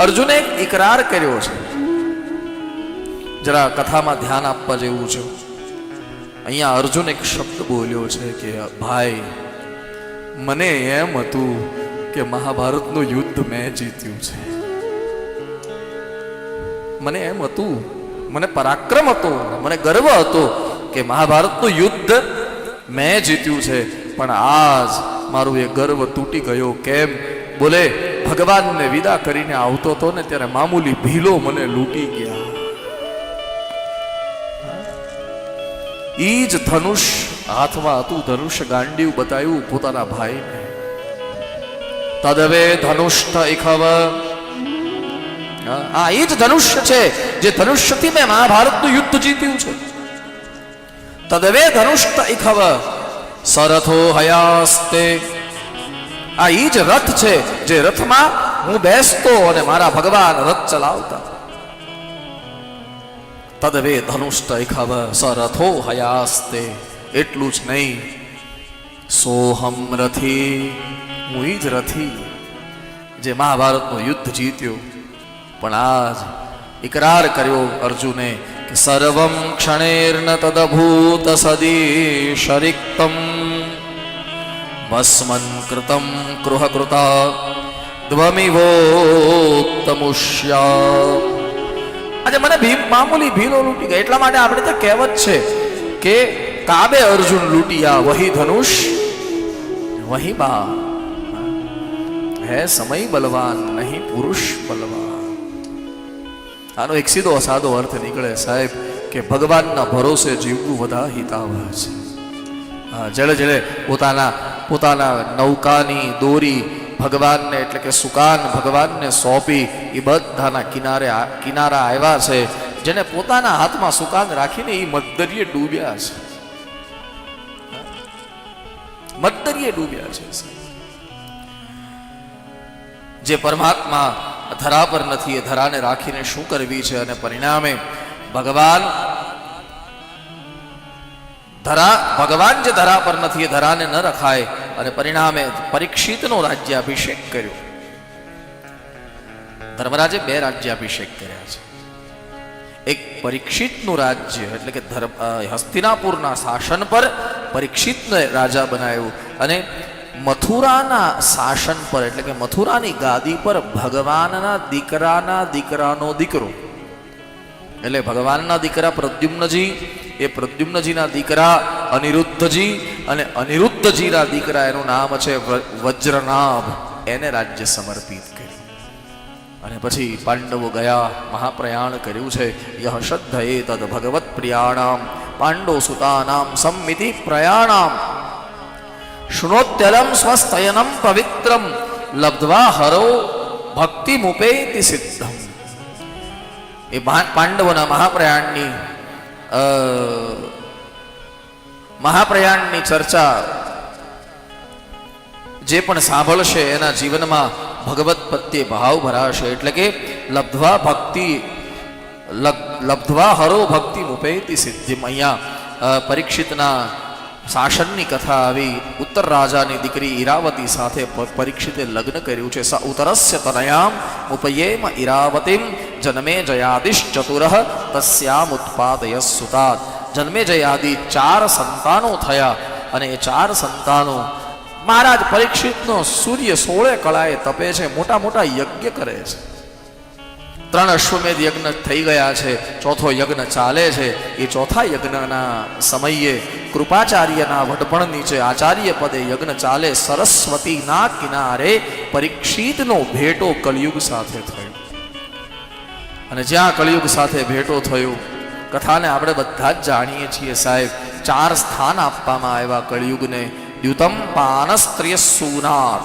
અર્જુને એક ઇકરાર કર્યો છે. જરા કથામાં ધ્યાન આપવા જેવું છે. અહીંયા અર્જુન એક શબ્દ બોલ્યો છે કે, ભાઈ, મને એમ હતું કે મહાભારતનું યુદ્ધ મેં જીત્યું છે. મને એમ હતું, મને પરાક્રમ હતો, મને ગર્વ હતો કે મહાભારતનું યુદ્ધ મેં જીત્યું છે. પણ આજ મારું એ ગર્વ તૂટી ગયો. કેમ? બોલે ભગવાનને વિદા કરીને આવતો હતો ને ત્યારે મામૂલી ભીલો મને લૂંટી ગયા. ઈ જ ધનુષ હાથમાં હતું. ધનુષ ગાંડીવ બતાવ્યું પોતાના ભાઈને. તદવે ધનુષ્ઠ ઇખવ. આ એ જ ધનુષ્ય છે જે ધનુષ્યથી મેં મહાભારતનું યુદ્ધ જીત્યું છે. તદવે ધનુષ્ઠ ઇખવ. સરથો હયાસ્તે આ ઈ જ રથ છે જે રથમાં હું બેસતો અને મારા ભગવાન રથ ચલાવતા. તદવે ધનુષ્ટ ઇખવ સરથો હયાસ્તે, એટલું જ નહીં. સોહમ રથી, હું જ રથી, જે મહાભારતનું યુદ્ધ જીત્યું. પણ આજ ઇકરાર કર્યો અર્જુને કે સર્વમ ક્ષણેર્ન તદભૂત સદી શરિક્તમ. ભસ્મન કૃતમ કૃહ કૃતા દ્વમિવોક્તમુષ્યા આજે મને ભીમ મામૂલી ભીલો લૂંટી ગયા. એટલા માટે આપણે તો કહેવત છે કે કાબે અર્જુન લૂંટિયા, વહી ધનુષ, વહી બા. હે સમય બલવાન, નહીં પુરુષ બલવાન. આનો એક સીધો સાદો અર્થ નીકળે સાહેબ કે ભગવાનના ભરોસે જીવવું બધા હિતાવહ છે. જળે જળે પોતાના પોતાના નૌકાની દોરી ભગવાનને એટલે કે સુકાન ભગવાનને સોંપી એ બધાના કિનારે કિનારા આવ્યા છે, જેને પોતાના હાથમાં સુકાન રાખીને એ મધદરિયે ડૂબ્યા છે. મધદરિયે ડૂબ્યા છે જે પરમાત્મા ધરા પર નથી, એ ધરાને રાખીને શું કરવી છે? અને પરિણામે ભગવાન ધરા, ભગવાન જે ધરા પર નથી, એ ધરાને ન રખાય. અને પરિણામે પરીક્ષિતનો રાજ્યાભિષેક કર્યો. ધર્મરાજે બે રાજ્યાભિષેક કર્યા છે. એક પરીક્ષિતનું રાજ્ય, એટલે કે ધર્મ હસ્તિનાપુરના શાસન પર પરીક્ષિતને રાજા બનાવ્યું. અને મથુરાના શાસન પર, એટલે કે મથુરાની ગાદી પર ભગવાનના દીકરાના દીકરાનો દીકરો એટલે ભગવાનના દીકરા પ્રદ્યુમ્નજી, એ પ્રદ્યુમ્નજીના દીકરા અનિરુદ્ધજી અને અનિરુદ્ધજીના દીકરા એનું નામ છે વજ્રનાભ. એને રાજ્ય સમર્પિત કર્યું. અને પછી પાંડવો ગયા, મહાપ્રયાણ કર્યું છે. યહ શ્રદ્ધએ તદ ભગવત પ્રિયાણામ. પાંડો સુતાનામ સંમિતિ પ્રયાણામ. શૃણોત્યલમ સ્વસ્થયનમ પવિત્રમ. લબ્ધવા હરો ભક્તિ મુપેતિ સિદ્ધમ. એ પાંડવોના મહાપ્રયાણની મહાપ્રયાણની ચર્ચા જે પણ સાંભળશે એના જીવનમાં ભગવત પ્રત્યે ભાવ ભરાશે. એટલે કે લબ્ધવા ભક્તિ, લબ- લબ્ધવા હરો ભક્તિ મુપેતી સિદ્ધિમ. અહીંયા પરીક્ષિતના શાસનની કથા આવી. ઉત્તર રાજાની દીકરી ઈરાવતી સાથે પરીક્ષિતે લગ્ન કર્યું છે. સ ઉતરસ્ય તનયામ ઉપયેમ ઈરાવતીમ. જન્મે જયાદિશ્ચતુર તસ્યામ ઉત્પાદય સુતાત જન્મે જયાદિ ચાર સંતાનો થયા અને એ ચાર સંતાનો મહારાજ પરીક્ષિતનો સૂર્ય સોળે કળાએ તપે છે મોટા મોટા યજ્ઞ કરે છે ત્રણ અશ્વમેધ યજ્ઞ થઈ ગયા છે ચોથો યજ્ઞ ચાલે છે એ ચોથા યજ્ઞના સમયે કૃપાચાર્યના વડપણ નીચે આચાર્ય પદે યજ્ઞ ચાલે સરસ્વતીના કિનારે પરીક્ષિતનો ભેટો કલયુગ સાથે થયો અને જ્યાં કળિયુગ સાથે ભેટો થયો, કથાને આપણે બધા જ જાણીએ છીએ સાહેબ. ચાર સ્થાન આપવામાં આવ્યા કળિયુગને. દ્યુતમ પાનસ્ત્રિય સુનાર